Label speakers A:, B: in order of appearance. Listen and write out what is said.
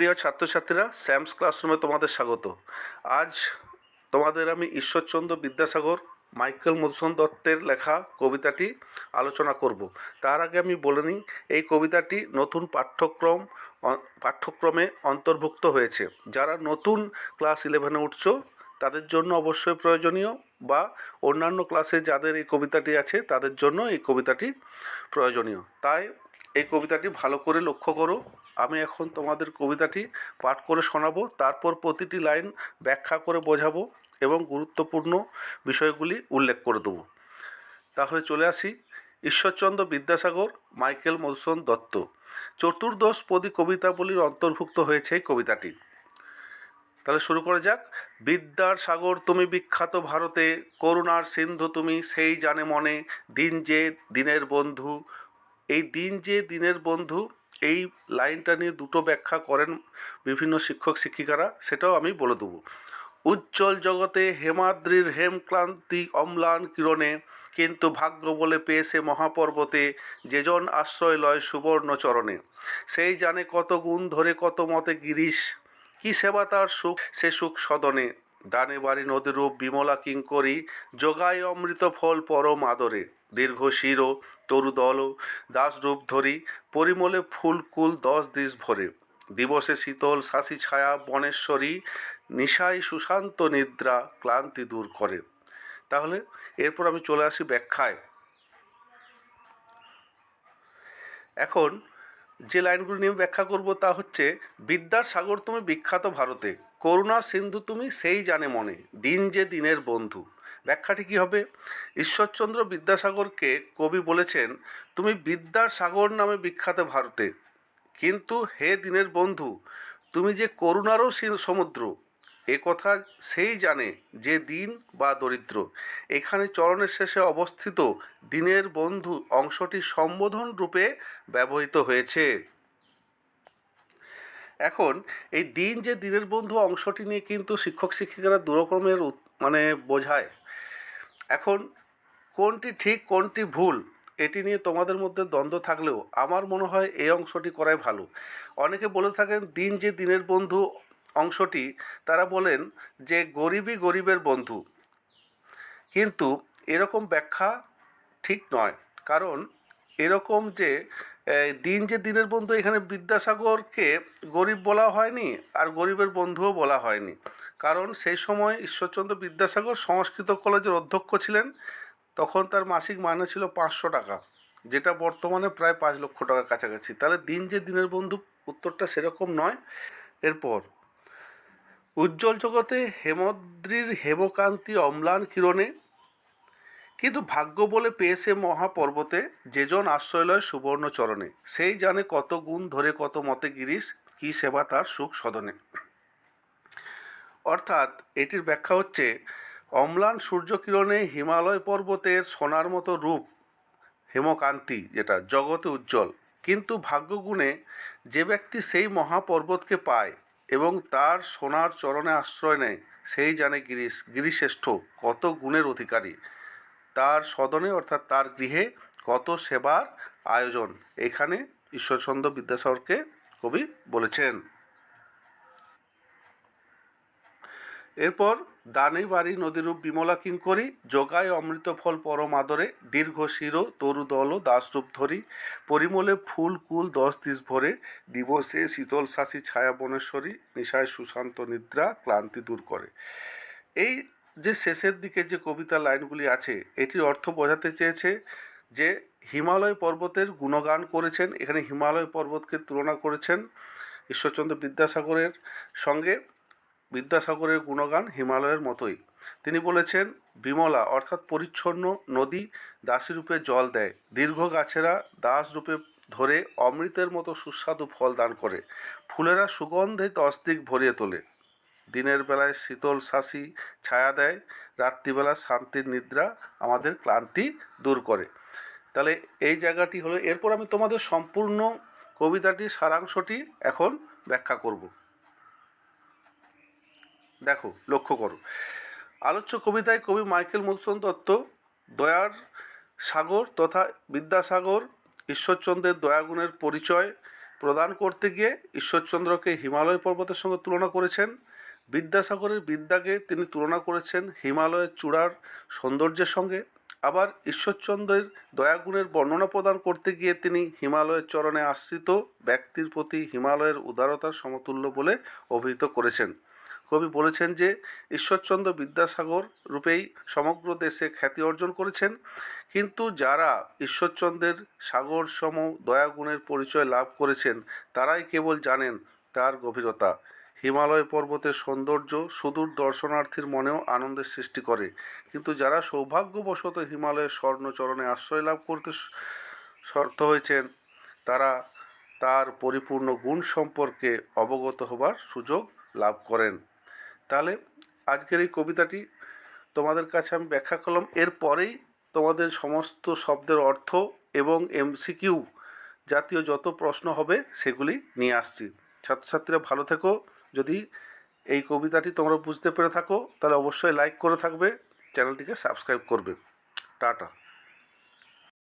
A: প্রিয় ছাত্রছাত্রীরা স্যামস ক্লাসরুমে তোমাদের স্বাগত। আজ তোমাদের আমি ঈশ্বরচন্দ্র বিদ্যাসাগর, মাইকেল মধুসূদন দত্তের লেখা কবিতাটি আলোচনা করব। তার আগে আমি বলে নিই, এই কবিতাটি নতুন পাঠ্যক্রম পাঠ্যক্রমে অন্তর্ভুক্ত হয়েছে। যারা নতুন ক্লাস ইলেভেনে উঠছো, তাদের জন্য অবশ্যই প্রয়োজনীয় বা অন্যান্য ক্লাসে যাদের এই কবিতাটি আছে, তাদের জন্য এই কবিতাটি প্রয়োজনীয়। তাই এই কবিতাটি ভালো করে লক্ষ্য করো। আমি এখন তোমাদের কবিতাটি পাঠ করে শোনাবো। তারপর প্রতিটি লাইন ব্যাখ্যা করে বোঝাবো এবং গুরুত্বপূর্ণ বিষয়গুলি উল্লেখ করে দেবো। তাহলে চলে আসি। ঈশ্বরচন্দ্র বিদ্যাসাগর, মাইকেল মধুসূদন দত্ত। চতুর্দশ পদী কবিতাবলীর অন্তর্ভুক্ত হয়েছে এই কবিতাটি। তাহলে শুরু করা যাক। বিদ্যার সাগর তুমি বিখ্যাত ভারতে, করুণার সিন্ধু তুমি সেই জানে মনে। দিন যে দিনের বন্ধু, এই দিন যে দিনের বন্ধু এই লাইনটা নিয়ে দুটো ব্যাখ্যা করেন বিভিন্ন শিক্ষক শিক্ষিকারা, সেটাও আমি বলে দেবো। উজ্জ্বল জগতে হেমাদ্রির হেমক্লান্তি অম্লান কিরণে কিন্তু ভাগ্য বলে পেয়েছে মহাপর্বতে যেজন আশ্রয় লয় সুবর্ণ চরণে সেই জানে কত গুণ ধরে কত মতে গিরিশ, কি সেবা তার সুখ, সে সুখ সদনে। দানে বাড়ি নদীরূপ বিমলা কিঙ্করি যোগায় অমৃত ফল পরম আদরে। দীর্ঘ শির তরুদল দাসরূপ ধরি, পরিমলে ফুলকুল দশ দিশ ভরে। দিবসে শীতল শাসি ছায়া বনেশ্বরী নিশায় সুশান্ত নিদ্রা ক্লান্তি দূর করে। তাহলে এরপর আমি চলে আসি ব্যাখ্যায়। এখন যে লাইনগুলো নিয়ে ব্যাখ্যা করব তা হচ্ছে, বিদ্যার সাগর তুমি বিখ্যাত ভারতে। করুণার সিন্ধু তুমি সেই জানে মনে, দিন যে দিনের বন্ধু। ব্যাখ্যাটি কী হবে? ঈশ্বরচন্দ্র বিদ্যাসাগরকে কবি বলেছেন, তুমি বিদ্যার সাগর নামে বিখ্যাত ভারতে। কিন্তু হে দিনের বন্ধু, তুমি যে করুণারও সমুদ্র, এ কথা সেই জানে যে দিন বা দরিদ্র। এখানে চরণের শেষে অবস্থিত দিনের বন্ধু অংশটি সম্বোধন রূপে ব্যবহৃত হয়েছে। এখন এই দিন যে দিনের বন্ধু অংশটি নিয়ে কিন্তু শিক্ষক শিক্ষিকারা দুরকমের মানে বোঝায়। এখন কোনটি ঠিক, কোনটি ভুল, এটি নিয়ে তোমাদের মধ্যে দ্বন্দ্ব থাকলেও আমার মনে হয় এই অংশটি করাই ভালো। অনেকে বলে থাকেন, দিন যে দিনের বন্ধু অংশটি, তারা বলেন যে গরিবই গরিবের বন্ধু। কিন্তু এরকম ব্যাখ্যা ঠিক নয়। কারণ এরকম যে দিন যে দিনের বন্ধু এখানে বিদ্যাসাগরকে গরিব বলা হয়নি আর গরিবের বন্ধুও বলা হয়নি। কারণ সেই সময় ঈশ্বরচন্দ্র বিদ্যাসাগর সংস্কৃত কলেজের অধ্যক্ষ ছিলেন। তখন তার মাসিক মাইনে ছিল পাঁচশো টাকা, যেটা বর্তমানে প্রায় পাঁচ লক্ষ টাকার কাছাকাছি। তাহলে দিন যে দিনের বন্ধু, উত্তরটা সেরকম নয়। এরপর, উজ্জ্বল জগতে হেমদ্রির হেমকান্তি অম্লান কিরণে কিন্তু ভাগ্য বলে পেয়েছে মহাপর্বতে যেজন আশ্রয় লয় সুবর্ণ চরণে সেই জানে কত গুণ ধরে কত মতে গিরিশ, কি সেবা তার সুখ সদনে। অর্থাৎ এটির ব্যাখ্যা হচ্ছে, অম্লান সূর্যকিরণে হিমালয় পর্বতের সোনার মতো রূপ, হেমকান্তি, যেটা জগতে উজ্জ্বল। কিন্তু ভাগ্যগুণে যে ব্যক্তি সেই মহাপর্বতকে পায় এবং তার সোনার চরণে আশ্রয় নেয়, সেই জানে গিরিশ। গিরিশ্রেষ্ঠ কত গুণের অধিকারী। তার সদনে অর্থাৎ তার গৃহে কত সেবার আয়োজন? এখানে ঈশ্বরচন্দ্র বিদ্যাসাগরকে কবি বলেছেন। এরপর দানে বাড়ি নদীরূপ বিমলা কিঙ্করি যোগায় অমৃত ফল পরম আদরে, দীর্ঘ শির, তরু দল, দাসরূপ ধরি, পরিমলে ফুল, কুল, দশ দিশ ভরে, দিবসে শীতল শাসী ছায়া বনেশ্বরী, নিশায় সুশান্ত নিদ্রা, ক্লান্তি দূর করে। এই যে শেষের দিকে যে কবিতা লাইনগুলি আছে এটির অর্থ বোঝাতে চেয়েছে যে হিমালয় পর্বতের গুণগান করেছেন, এখানে হিমালয় পর্বতকে তুলনা করেছেন ঈশ্বরচন্দ্র বিদ্যাসাগরের সঙ্গে। বিদ্যাসাগরের গুণগান হিমালয়ের মতোই। তিনি বলেছেন, বিমলা অর্থাৎ পরিচ্ছন্ন নদী দাসী রূপে জল দেয়। দীর্ঘ গাছেরা দাস রূপে ধরে অমৃতের মতো সুস্বাদু ফল দান করে। ফুলেরা সুগন্ধে দশদিক ভরিয়ে তোলে। দিনের বেলায় শীতল শাসি ছায়া দেয়, রাত্রিবেলা শান্তির নিদ্রা আমাদের ক্লান্তি দূর করে। তাহলে এই জায়গাটি হলো, এরপর আমি তোমাদের সম্পূর্ণ কবিতাটির সারাংশটি এখন ব্যাখ্যা করব। দেখো, লক্ষ্য করো। আলোচ্য কবিতায় কবি মাইকেল মধুসূদন দত্ত, দয়ার সাগর তথা বিদ্যাসাগর, ঈশ্বরচন্দ্রের দয়াগুণের পরিচয় প্রদান করতে গিয়ে ঈশ্বরচন্দ্রকে হিমালয় পর্বতের সঙ্গে তুলনা করেছেন। বিদ্যাসাগরের বিদ্যাকে তিনি তুলনা করেছেন হিমালয়ের চূড়ার সৌন্দর্যের সঙ্গে। আবার ঈশ্বরচন্দ্রের দয়াগুণের বর্ণনা প্রদান করতে গিয়ে তিনি হিমালয়ের চরণে আশ্রিত ব্যক্তির প্রতি হিমালয়ের উদারতার সমতুল্য বলে অভিহিত করেছেন। কবি বলেছেন যে, ঈশ্বরচন্দ্র বিদ্যাসাগর রূপেই সমগ্র দেশে খ্যাতি অর্জন করেছেন, কিন্তু যারা ঈশ্বরচন্দ্রের সাগর সম দয়াগুণের পরিচয় লাভ করেছেন, তারাই কেবল জানেন তার গভীরতা। হিমালয় পর্বতের সৌন্দর্য সুদূর দর্শনার্থীর মনেও আনন্দের সৃষ্টি করে। কিন্তু যারা সৌভাগ্যবশত হিমালয়ের স্বর্ণচরণে আশ্রয় লাভ করতে শর্ত হয়েছেন, তারা তার পরিপূর্ণ গুণ সম্পর্কে অবগত হবার সুযোগ লাভ করেন। তাহলে আজকের এই কবিতাটি তোমাদের কাছে আমি ব্যাখ্যা করলাম। এরপরেই তোমাদের সমস্ত শব্দের অর্থ এবং এমসিকিউ জাতীয় যত প্রশ্ন হবে সেগুলি নিয়ে আসছি। ছাত্রছাত্রীরা ভালো থেকো। যদি এই কবিতাটি তোমরা বুঝতে পেরে থাকো, তাহলে অবশ্যই লাইক করে থাকবে, চ্যানেলটিকে সাবস্ক্রাইব করবে। টাটা।